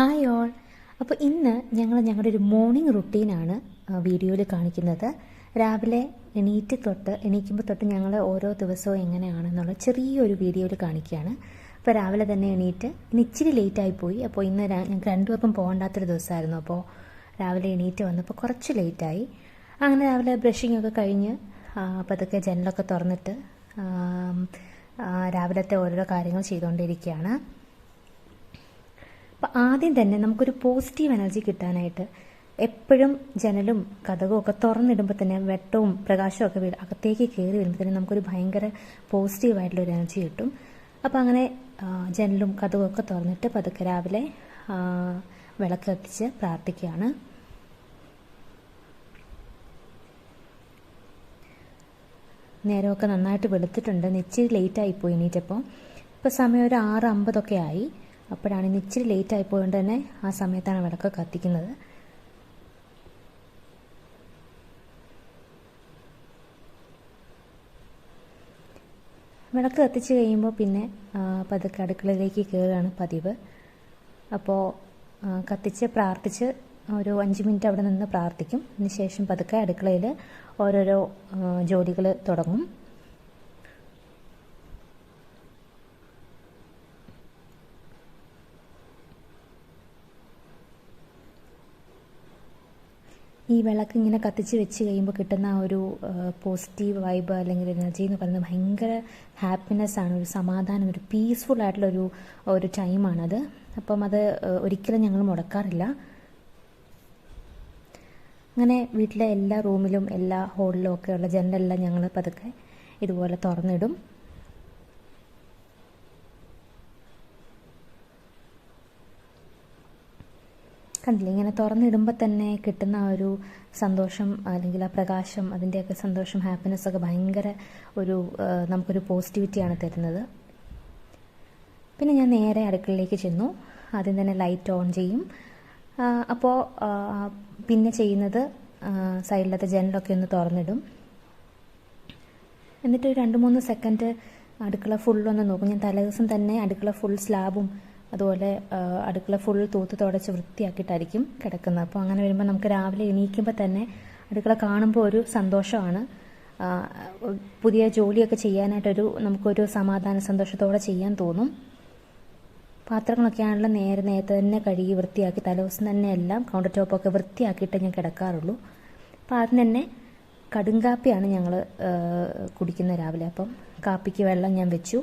Hi all അപ്പോൾ ഇന്ന് ഞങ്ങൾ ഞങ്ങളുടെ ഒരു മോർണിംഗ് റുട്ടീനാണ് വീഡിയോയിൽ കാണിക്കുന്നത്. രാവിലെ എണീറ്റ് തൊട്ട് എണീക്കുമ്പോൾ തൊട്ട് ഞങ്ങൾ ഓരോ ദിവസവും എങ്ങനെയാണെന്നുള്ള ചെറിയൊരു വീഡിയോയിൽ കാണിക്കുകയാണ്. അപ്പോൾ രാവിലെ തന്നെ എണീറ്റ് ഇന്ന് ഇച്ചിരി ലേറ്റായി പോയി. അപ്പോൾ ഇന്ന് ഞങ്ങൾക്ക് രണ്ടുപേർക്കും പോകേണ്ടാത്തൊരു ദിവസമായിരുന്നു അപ്പോൾ രാവിലെ എണീറ്റ് വന്നപ്പോൾ കുറച്ച് ലേറ്റായി അങ്ങനെ രാവിലെ ബ്രഷിംഗ് ഒക്കെ കഴിഞ്ഞ് അപ്പോൾ അതൊക്കെ ജനലൊക്കെ തുറന്നിട്ട് രാവിലത്തെ ഓരോരോ കാര്യങ്ങൾ ചെയ്തുകൊണ്ടിരിക്കുകയാണ് അപ്പം ആദ്യം തന്നെ നമുക്കൊരു പോസിറ്റീവ് എനർജി കിട്ടാനായിട്ട് എപ്പോഴും ജനലും കഥകും ഒക്കെ തുറന്നിടുമ്പോൾ തന്നെ വെട്ടവും പ്രകാശവും ഒക്കെ അകത്തേക്ക് കയറി വരുമ്പോൾ തന്നെ നമുക്കൊരു ഭയങ്കര പോസിറ്റീവായിട്ടുള്ള ഒരു എനർജി കിട്ടും. അപ്പം അങ്ങനെ ജനലും കഥകും ഒക്കെ തുറന്നിട്ട് പതുക്കെ രാവിലെ വിളക്ക് കത്തിച്ച് പ്രാർത്ഥിക്കുകയാണ്. നേരമൊക്കെ നന്നായിട്ട് വെളുത്തിട്ടുണ്ട്. ഇച്ചിരി ലേറ്റായി പോയി എണീറ്റപ്പോൾ ഇപ്പോൾ സമയം ഒരു ആറ് അമ്പതൊക്കെ ആയി. അപ്പോഴാണ് ഇന്ന് ഇച്ചിരി ലേറ്റ് പോയതുകൊണ്ട് തന്നെ ആ സമയത്താണ് വിളക്ക് കത്തിക്കുന്നത്. വിളക്ക് കത്തിച്ച് കഴിയുമ്പോൾ പിന്നെ പതുക്കെ അടുക്കളയിലേക്ക് കയറുകയാണ് പതിവ്. അപ്പോൾ കത്തിച്ച് പ്രാർത്ഥിച്ച് ഒരു അഞ്ച് മിനിറ്റ് അവിടെ നിന്ന് പ്രാർത്ഥിക്കും. അതിനുശേഷം പതുക്കെ അടുക്കളയിൽ ഓരോരോ ജോലികൾ തുടങ്ങും. ഈ വിളക്ക് ഇങ്ങനെ കത്തിച്ച് വെച്ച് കഴിയുമ്പോൾ കിട്ടുന്ന ഒരു പോസിറ്റീവ് വൈബ് അല്ലെങ്കിൽ എനർജി എന്ന് പറയുന്നത് ഭയങ്കര ഹാപ്പിനെസ് ആണ് ഒരു സമാധാനം ഒരു പീസ്ഫുൾ ആയിട്ടുള്ളൊരു ഒരു ടൈമാണത് അപ്പം അത് ഒരിക്കലും ഞങ്ങൾ മുടക്കാറില്ല. അങ്ങനെ വീട്ടിലെ എല്ലാ റൂമിലും എല്ലാ ഹോളിലും ഒക്കെയുള്ള ജനലെല്ലാം ഞങ്ങൾ പതുക്കെ ഇതുപോലെ തുറന്നിടും. കണ്ടില്ലേ? ഇങ്ങനെ തുറന്നിടുമ്പോൾ തന്നെ കിട്ടുന്ന ആ ഒരു സന്തോഷം അല്ലെങ്കിൽ ആ പ്രകാശം അതിന്റെയൊക്കെ സന്തോഷം ഹാപ്പിനെസ് ഒക്കെ ഭയങ്കര ഒരു നമുക്കൊരു പോസിറ്റിവിറ്റിയാണ് തരുന്നത്. പിന്നെ ഞാൻ നേരെ അടുക്കളയിലേക്ക് ചെന്നു. ആദ്യം തന്നെ ലൈറ്റ് ഓൺ ചെയ്യും. അപ്പോൾ പിന്നെ ചെയ്യുന്നത് സൈഡിലത്തെ ജനലൊക്കെ ഒന്ന് തുറന്നിടും. എന്നിട്ട് രണ്ട് മൂന്ന് സെക്കൻഡ് അടുക്കള ഫുള്ളൊന്ന് നോക്കും. ഞാൻ തലേദിവസം തന്നെ അടുക്കള ഫുൾ സ്ലാബും അതുപോലെ അടുക്കള ഫുൾ തൂത്ത് തുടച്ച് വൃത്തിയാക്കിയിട്ടായിരിക്കും കിടക്കുന്നത്. അപ്പോൾ അങ്ങനെ വരുമ്പോൾ നമുക്ക് രാവിലെ എണീക്കുമ്പോൾ തന്നെ അടുക്കള കാണുമ്പോൾ ഒരു സന്തോഷമാണ്. പുതിയ ജോലിയൊക്കെ ചെയ്യാനായിട്ടൊരു നമുക്കൊരു സമാധാന സന്തോഷത്തോടെ ചെയ്യാൻ തോന്നും. പാത്രങ്ങളൊക്കെ ആണല്ലോ നേരെ നേരത്തെ തന്നെ കഴുകി വൃത്തിയാക്കി തലേദിവസം തന്നെ എല്ലാം കൗണ്ടർ ടോപ്പൊക്കെ വൃത്തിയാക്കിയിട്ട് ഞാൻ കിടക്കാറുള്ളൂ. അപ്പോൾ ആദ്യം തന്നെ കടുങ്കാപ്പിയാണ് ഞങ്ങൾ കുടിക്കുന്നത് രാവിലെ. അപ്പം കാപ്പിക്ക് വെള്ളം ഞാൻ വെച്ചു.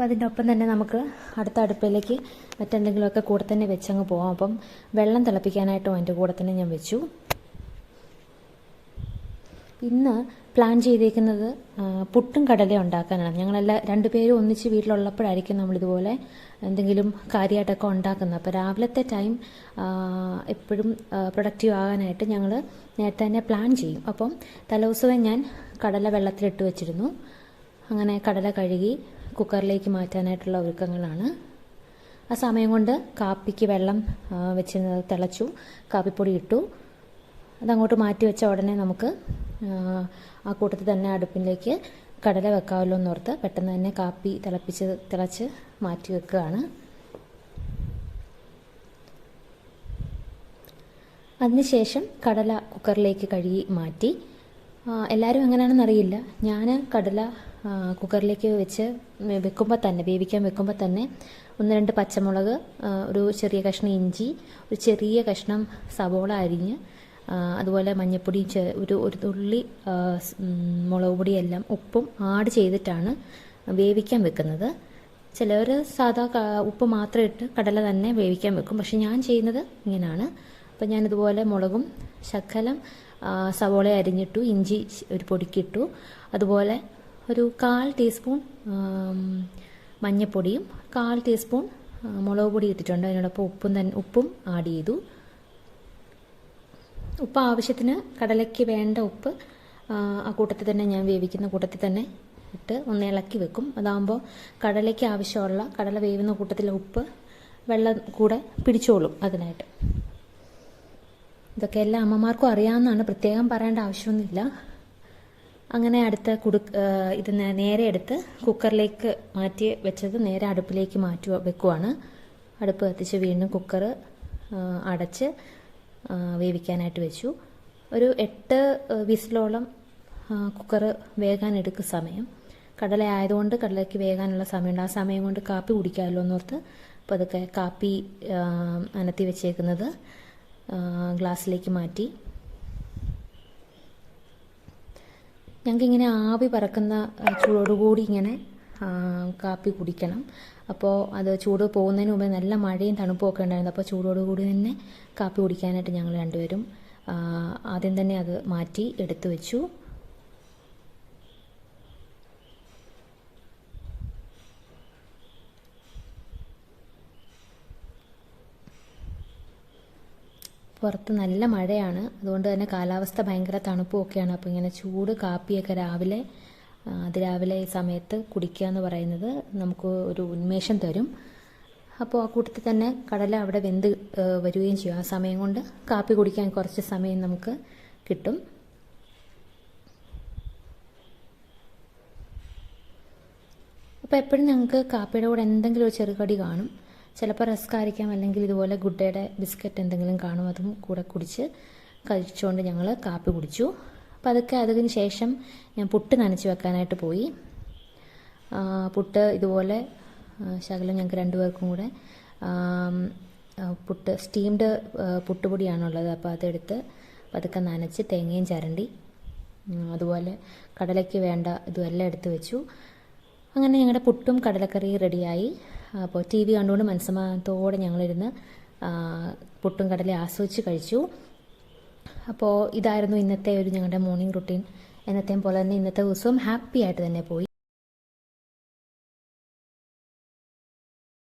അപ്പോൾ അതിന്റെ ഒപ്പം തന്നെ നമുക്ക് അടുത്ത അടുപ്പിലേക്ക് മറ്റെന്തെങ്കിലുമൊക്കെ കൂടെ തന്നെ വെച്ചങ്ങ് പോകാം അപ്പം വെള്ളം തിളപ്പിക്കാനായിട്ടും അതിന്റെ കൂടെ തന്നെ ഞാൻ വെച്ചു. ഇന്ന് പ്ലാൻ ചെയ്തേക്കുന്നത് പുട്ടും കടലയും ഉണ്ടാക്കാനാണ്. ഞങ്ങളെല്ലാം രണ്ടുപേരും ഒന്നിച്ച് വീട്ടിലുള്ളപ്പോഴായിരിക്കും നമ്മളിതുപോലെ എന്തെങ്കിലും കാര്യമായിട്ടൊക്കെ ഉണ്ടാക്കുന്നത്. അപ്പോൾ രാവിലത്തെ ടൈം എപ്പോഴും പ്രൊഡക്റ്റീവ് ആകാനായിട്ട് ഞങ്ങൾ നേരത്തെ തന്നെ പ്ലാൻ ചെയ്യും. അപ്പം തലേദിവസമേ ഞാൻ കടല വെള്ളത്തിലിട്ട് വെച്ചിരുന്നു. അങ്ങനെ കടല കഴുകി കുക്കറിലേക്ക് മാറ്റാനായിട്ടുള്ള ഒരുക്കങ്ങളാണ്. ആ സമയം കൊണ്ട് കാപ്പിക്ക് വെള്ളം വെച്ച് തിളച്ചു കാപ്പിപ്പൊടി ഇട്ടു. അതങ്ങോട്ട് മാറ്റി വെച്ച ഉടനെ നമുക്ക് ആ, കൂട്ടത്തിൽ തന്നെ അടുപ്പിലേക്ക് കടല വെക്കാമല്ലോ എന്നോർത്ത് പെട്ടെന്ന് തന്നെ കാപ്പി തിളപ്പിച്ച് തിളച്ച് മാറ്റി വെക്കുകയാണ്. അതിനുശേഷം കടല കുക്കറിലേക്ക് കഴുകി മാറ്റി. എല്ലാവരും എങ്ങനെയാണെന്നറിയില്ല ഞാൻ കടല കുക്കറിലേക്ക് വെച്ച് വെക്കുമ്പോൾ തന്നെ വേവിക്കാൻ വെക്കുമ്പോൾ തന്നെ ഒന്ന് രണ്ട് പച്ചമുളക് ഒരു ചെറിയ കഷ്ണം ഇഞ്ചി ഒരു ചെറിയ കഷ്ണം സവോള അരിഞ്ഞ് അതുപോലെ മഞ്ഞൾപ്പൊടി ഒരു ഒരു തുള്ളി മുളക് പൊടിയെല്ലാം ഉപ്പും ആഡ് ചെയ്തിട്ടാണ് വേവിക്കാൻ വെക്കുന്നത്. ചിലവർ സാധാ ഉപ്പ് മാത്രം ഇട്ട് കടല തന്നെ വേവിക്കാൻ വെക്കും. പക്ഷെ ഞാൻ ചെയ്യുന്നത് ഇങ്ങനെയാണ് അപ്പം ഞാനിതുപോലെ മുളകും ശക്കലം സവോള അരിഞ്ഞിട്ടു ഇഞ്ചി ഒരു പൊടിക്കിട്ടു. അതുപോലെ ഒരു കാൽ ടീസ്പൂൺ മഞ്ഞൾപ്പൊടിയും കാൽ ടീസ്പൂൺ മുളക് പൊടി ഇട്ടിട്ടുണ്ട്. അതിനോടൊപ്പം ഉപ്പും തന്നെ ഉപ്പും ആഡ് ചെയ്തു. ഉപ്പ് ആവശ്യത്തിന് കടലയ്ക്ക് വേണ്ട ഉപ്പ് ആ കൂട്ടത്തിൽ തന്നെ ഞാൻ വേവിക്കുന്ന കൂട്ടത്തിൽ തന്നെ ഇട്ട് ഒന്ന് ഇളക്കി വെക്കും. അതാകുമ്പോൾ കടലയ്ക്ക് ആവശ്യമുള്ള കടല വേവുന്ന കൂട്ടത്തിലെ ഉപ്പ് വെള്ളം കൂടെ പിടിച്ചോളും അതിനായിട്ട്. ഇതൊക്കെ എല്ലാ അമ്മമാർക്കും അറിയാവുന്നതാണ്. പ്രത്യേകം പറയേണ്ട ആവശ്യമൊന്നുമില്ല. അങ്ങനെ അടുത്ത കുടു ഇത് നേരെ എടുത്ത് കുക്കറിലേക്ക് മാറ്റി വെച്ചത് നേരെ അടുപ്പിലേക്ക് മാറ്റി വെക്കുവാണ്. അടുപ്പ് കത്തിച്ച് വീണ്ടും കുക്കർ അടച്ച് വേവിക്കാനായിട്ട് വെച്ചു. ഒരു എട്ട് വിസിലോളം കുക്കർ വേകാൻ എടുക്കും സമയം. കടല ആയതുകൊണ്ട് കടലയ്ക്ക് വേകാനുള്ള സമയമുണ്ട്. ആ സമയം കൊണ്ട് കാപ്പി കുടിക്കാമല്ലോ എന്നോർത്ത് അപ്പോൾ അതൊക്കെ കാപ്പി അനത്തി വെച്ചേക്കുന്നത് ഗ്ലാസ്സിലേക്ക് മാറ്റി. ഞങ്ങൾക്കിങ്ങനെ ആവി പറക്കുന്ന ചൂടോടുകൂടി ഇങ്ങനെ കാപ്പി കുടിക്കണം. അപ്പോൾ അത് ചൂട് പോകുന്നതിന് മുമ്പേ നല്ല മഴയും തണുപ്പും ഒക്കെ ഉണ്ടായിരുന്നു. അപ്പോൾ ചൂടോടുകൂടി തന്നെ കാപ്പി കുടിക്കാനായിട്ട് ഞങ്ങൾ രണ്ടുപേരും ആദ്യം തന്നെ അത് മാറ്റി എടുത്തു വെച്ചു പുറത്ത് നല്ല മഴയാണ്. അതുകൊണ്ട് തന്നെ കാലാവസ്ഥ ഭയങ്കര തണുപ്പുമൊക്കെയാണ്. അപ്പോൾ ഇങ്ങനെ ചൂട് കാപ്പിയൊക്കെ രാവിലെ അതിരാവിലെ സമയത്ത് കുടിക്കുക എന്ന് പറയുന്നത് നമുക്ക് ഒരു ഉന്മേഷം തരും. അപ്പോൾ ആ കൂട്ടത്തിൽ തന്നെ കടല അവിടെ വെന്ത് വരികയും ചെയ്യും. ആ സമയം കൊണ്ട് കാപ്പി കുടിക്കാൻ കുറച്ച് സമയം നമുക്ക് കിട്ടും. അപ്പോൾ എപ്പോഴും ഞങ്ങൾക്ക് കാപ്പിയുടെ കൂടെ എന്തെങ്കിലും ഒരു ചെറുകടി കാണും. ചിലപ്പോൾ റസ്ക് ആയിരിക്കാം അല്ലെങ്കിൽ ഇതുപോലെ ഗുഡ്ഡയുടെ ബിസ്ക്കറ്റ് എന്തെങ്കിലും കാണും അതും കൂടെ കുടിച്ച് കഴിച്ചുകൊണ്ട് ഞങ്ങൾ കാപ്പി കുടിച്ചു. അപ്പോൾ അതൊക്കെ അതിന് ശേഷം ഞാൻ പുട്ട് നനച്ച് വെക്കാനായിട്ട് പോയി. പുട്ട് ഇതുപോലെ ശകലം ഞങ്ങൾക്ക് രണ്ടുപേർക്കും കൂടെ പുട്ട് സ്റ്റീംഡ് പുട്ടുപൊടിയാണുള്ളത് അപ്പോൾ അതെടുത്ത് പതുക്കെ നനച്ച് തേങ്ങയും ചരണ്ടി അതുപോലെ കടലയ്ക്ക് വേണ്ട ഇതുമെല്ലാം എടുത്ത് വെച്ചു. അങ്ങനെ ഞങ്ങളുടെ പുട്ടും കടലക്കറിയും റെഡിയായി. അപ്പോൾ ടി വി കണ്ടുകൊണ്ട് മനസ്സമാനത്തോടെ ഞങ്ങളിരുന്ന് പുട്ടും കടലയും ആസ്വദിച്ച് കഴിച്ചു. അപ്പോൾ ഇതായിരുന്നു ഇന്നത്തെ ഒരു ഞങ്ങളുടെ മോർണിംഗ് റുട്ടീൻ എന്നത്തെയും പോലെ തന്നെ ഇന്നത്തെ ദിവസവും ഹാപ്പി ആയിട്ട് തന്നെ പോയി.